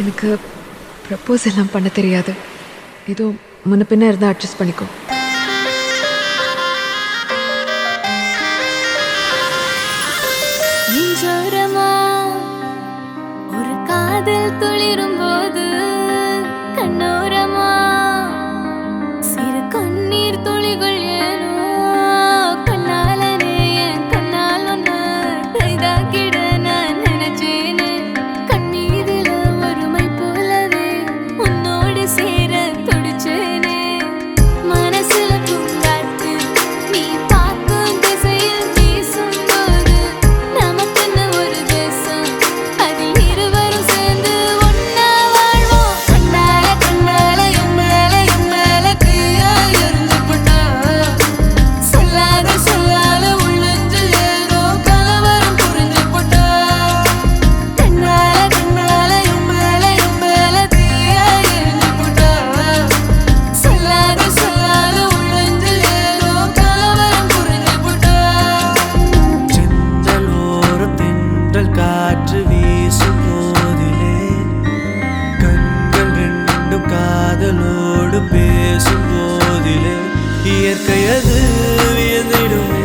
எனக்கு ப்ரப்போஸ் எல்லாம் பண்ண தெரியாது. ஏதோ முன்ன இருந்தால் அட்ஜஸ்ட் பண்ணிக்கோ. ஒரு காதல் துளிரும் சேர்க்கை அது வியந்திடுமே.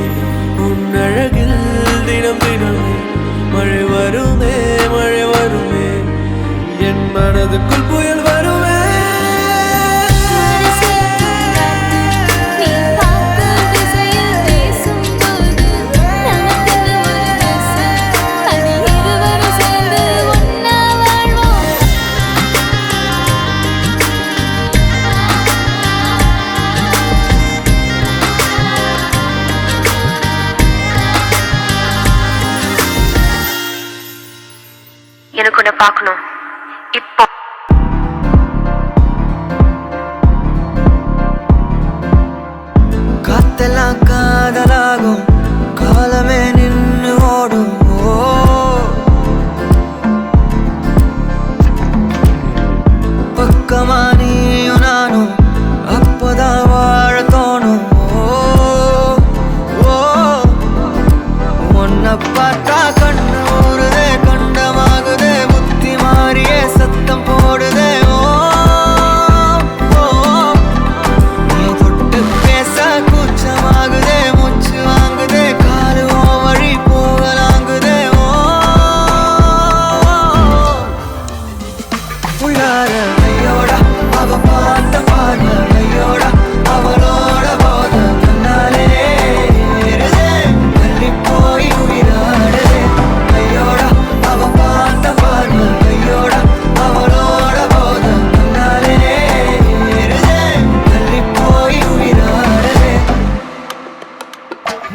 உன் அழகில் தினம் தினமே மழை வருமே மழை வருமே. என் மனதுக்குள் புயல் எனக்கு உன்னை பார்க்கணும். இப்போ. காத்தெல்லாம் காதலாகும். காலமே நின்று ஓடும். பக்கமா நீயும் நானும் பார்த்தா கண்ணு சத்தம்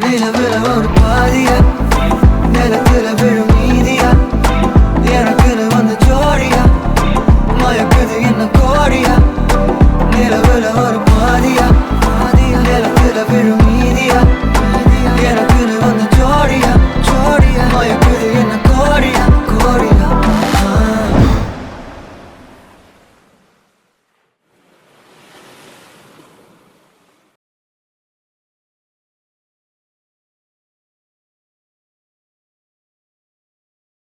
நிலவில் ஒரு பாதியா நிலத்தில் விழும் மீதியா